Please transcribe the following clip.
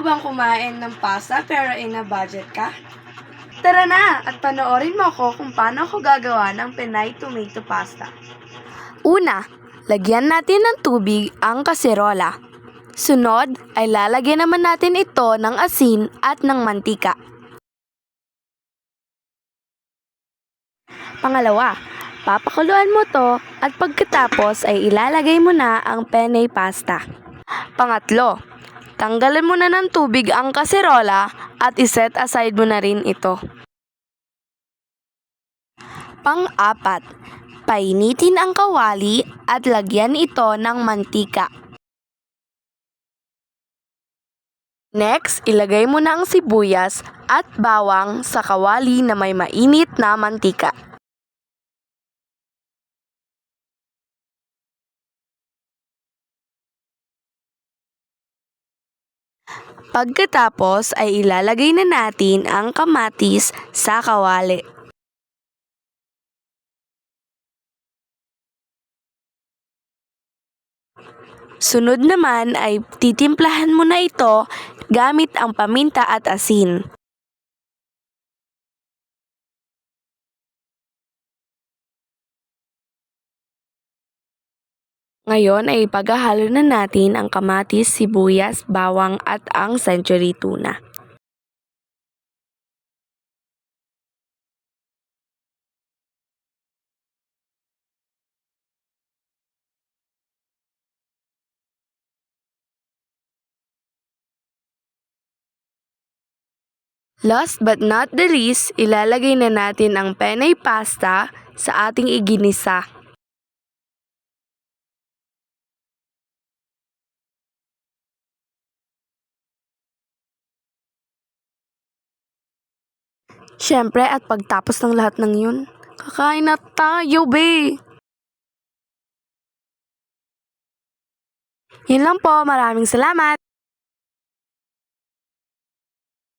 bang kumain ng pasta pero in a budget ka? Tara na at panoorin mo ako kung paano ako gagawa ng Penay tomato pasta. Una, lagyan natin ng tubig ang kaserola. Sunod ay lalagyan naman natin ito ng asin at ng mantika. Pangalawa, papakuluan mo to at pagkatapos ay ilalagay mo na ang penne pasta. Pangatlo, tanggalan mo na ng tubig ang kaserola at iset aside mo na rin ito. Pang-apat, painitin ang kawali at lagyan ito ng mantika. Next, ilagay mo na ang sibuyas at bawang sa kawali na may mainit na mantika. Pagkatapos ay ilalagay na natin ang kamatis sa kawali. Sunod naman ay titimplahan mo na ito gamit ang paminta at asin. Ngayon ay paghahalo na natin ang kamatis, sibuyas, bawang at ang century tuna. Last but not the least, ilalagay na natin ang penne pasta sa ating iginisa. Siyempre at pagtapos ng lahat ng yun, kakain na tayo, be! Yun lang po, maraming salamat!